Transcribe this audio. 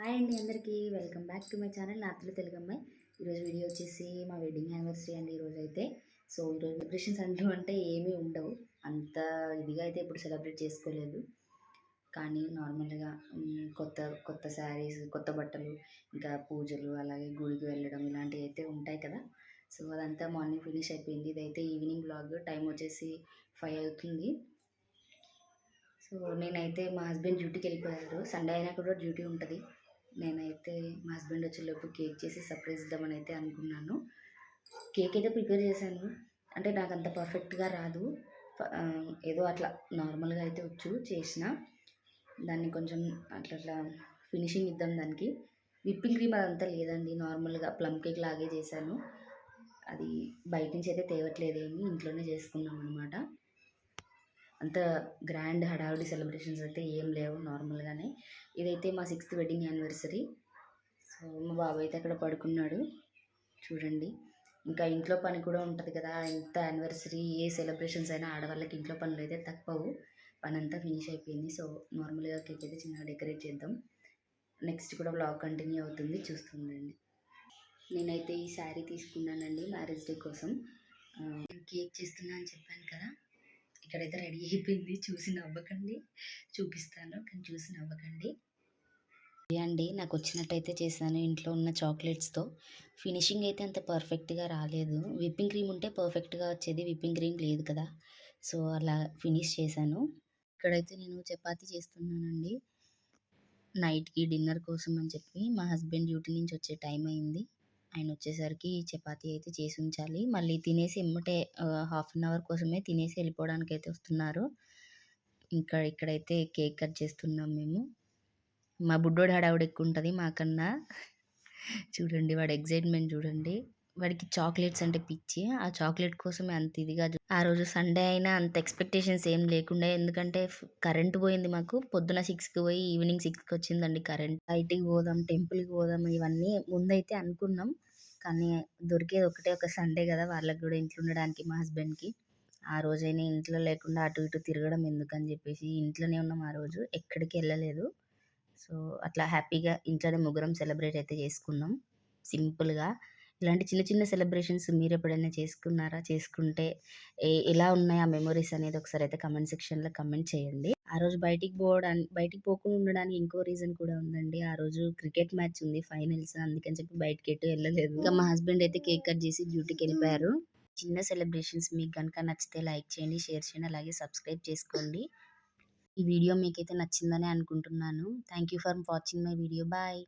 Hi అండి అందరికీ. Welcome back to my channel. నాతులు Telugu అమ్మాయి. ఈరోజు వీడియో వచ్చేసి మా వెడ్డింగ్ యానివర్సరీ అండి ఈరోజు అయితే సో ఈరోజు సెలబ్రేషన్స్ అంటూ అంటే ఏమీ ఉండవు. అంత ఇదిగా అయితే ఇప్పుడు సెలబ్రేట్ చేసుకోలేదు. కానీ నార్మల్గా కొత్త కొత్త శారీస్ కొత్త బట్టలు ఇంకా పూజలు అలాగే గుడికి వెళ్ళడం ఇలాంటివి అయితే ఉంటాయి కదా. సో అదంతా మార్నింగ్ ఫినిష్ అయిపోయింది. ఇదైతే ఈవినింగ్ బ్లాగ్. టైం వచ్చేసి ఫైవ్ అవుతుంది. సో నేనైతే మా హస్బెండ్ డ్యూటీకి వెళ్ళిపోయారు. సండే అయినా కూడా డ్యూటీ ఉంటుంది. నేనైతే మా హస్బెండ్ వచ్చేలోపు కేక్ చేసి సర్ప్రైజ్ ఇద్దామని అయితే అనుకున్నాను. కేక్ అయితే ప్రిపేర్ చేశాను. అంటే నాకు అంత పర్ఫెక్ట్గా రాదు. ఏదో అట్లా నార్మల్గా అయితే వచ్చు చేసిన. దాన్ని కొంచెం అట్లా అట్లా ఫినిషింగ్ ఇద్దాం దానికి. విప్పింగ్ క్రీమ్ అదంతా లేదండి. నార్మల్గా ప్లమ్ కేక్ లాగే చేశాను. అది బయట నుంచి అయితే తేవట్లేదేమి ఇంట్లోనే చేసుకున్నాం అనమాట అంత గ్రాండ్ హడావిడి సెలబ్రేషన్స్ అయితే ఏం లేవు నార్మల్గానే ఇదైతే మా సిక్స్త్ వెడ్డింగ్ యానివర్సరీ సో మా బాబు అయితే అక్కడ పడుకున్నాడు. చూడండి. ఇంకా ఇంట్లో పని కూడా ఉంటుంది కదా. ఎంత యానివర్సరీ ఏ సెలబ్రేషన్స్ అయినా ఆడవాళ్ళకి ఇంట్లో పనులు అయితే తప్పవు. పని అంతా ఫినిష్ అయిపోయింది సో నార్మల్గా కేక్ అయితే చిన్నగా డెకరేట్ చేద్దాం. నెక్స్ట్ కూడా బ్లాగ్ కంటిన్యూ అవుతుంది. చూస్తుండండి. నేనైతే ఈ శారీ తీసుకున్నానండి మ్యారేజ్ డే కోసం. కేక్ చేస్తున్నా అని చెప్పాను కదా. ఇక్కడైతే రెడీ అయిపోయింది. చూసి నవ్వకండి. చూపిస్తాను. కానీ చూసి నవ్వకండి. అండి. నాకు వచ్చినట్టయితే చేశాను ఇంట్లో ఉన్న చాక్లెట్స్తో. ఫినిషింగ్ అయితే అంత పర్ఫెక్ట్గా రాలేదు. విప్పింగ్ క్రీమ్ ఉంటే పర్ఫెక్ట్గా వచ్చేది. విప్పింగ్ క్రీమ్ లేదు కదా. సో అలా ఫినిష్ చేశాను. ఇక్కడైతే నేను చపాతీ చేస్తున్నానండి. నైట్కి డిన్నర్ కోసం అని చెప్పి మా హస్బెండ్ డ్యూటీ నుంచి వచ్చే టైం అయింది. ఆయన వచ్చేసరికి చపాతీ అయితే చేసి ఉంచాలి మళ్ళీ తినేసి ఎమ్మటే హాఫ్ అన్ అవర్ కోసమే తినేసి వెళ్ళిపోవడానికి అయితే వస్తున్నారు. ఇంకా ఇక్కడైతే కేక్ కట్ చేస్తున్నాం మేము. మా బుడ్డోడు హడావుడు ఎక్కువ ఉంటుంది మాకన్నా. చూడండి వాడు ఎగ్జైట్మెంట్ చూడండి. వాడికి చాక్లెట్స్ అంటే పిచ్చి. ఆ చాక్లెట్ కోసమే అంత ఇదిగా ఆ రోజు సండే అయినా అంత ఎక్స్పెక్టేషన్స్ ఏం లేకుండా ఎందుకంటే కరెంట్ పోయింది మాకు. పొద్దున సిక్స్కి పోయి ఈవినింగ్ సిక్స్కి వచ్చిందండి కరెంట్. బయటికి పోదాం టెంపుల్కి పోదాం ఇవన్నీ ముందైతే అనుకున్నాం. కానీ దొరికేది ఒకటే ఒక సండే కదా వాళ్ళకి కూడా ఇంట్లో ఉండడానికి మా హస్బెండ్కి. ఆ రోజైనా ఇంట్లో లేకుండా అటు ఇటు తిరగడం ఎందుకని చెప్పేసి ఇంట్లోనే ఉన్నాం ఆ రోజు. ఎక్కడికి వెళ్ళలేదు. సో అట్లా హ్యాపీగా ఇంట్లోనే ముగ్గురం సెలబ్రేట్ అయితే చేసుకున్నాం. సింపుల్గా. ఇలాంటి చిన్న చిన్న సెలబ్రేషన్స్ మీరు ఎప్పుడైనా చేసుకున్నారా? చేసుకుంటే ఎలా ఉన్నాయి ఆ మెమరీస్ అనేది ఒకసారి అయితే కమెంట్ సెక్షన్లో కమెంట్ చేయండి. ఆ రోజు బయటికి పోవడానికి బయటికి పోకుండా ఉండడానికి ఇంకో రీజన్ కూడా ఉందండి. ఆ రోజు క్రికెట్ మ్యాచ్ ఉంది ఫైనల్స్ అందుకని చెప్పి బయటకి ఎటు వెళ్ళలేదు. ఇంకా మా హస్బెండ్ అయితే కేక్ కట్ చేసి డ్యూటీకి వెళ్ళిపోయారు. చిన్న సెలబ్రేషన్స్ మీకు కనుక నచ్చితే లైక్ చేయండి షేర్ చేయండి అలాగే సబ్స్క్రైబ్ చేసుకోండి. ఈ వీడియో మీకైతే నచ్చిందని అనుకుంటున్నాను. Thank you for watching my video. Bye.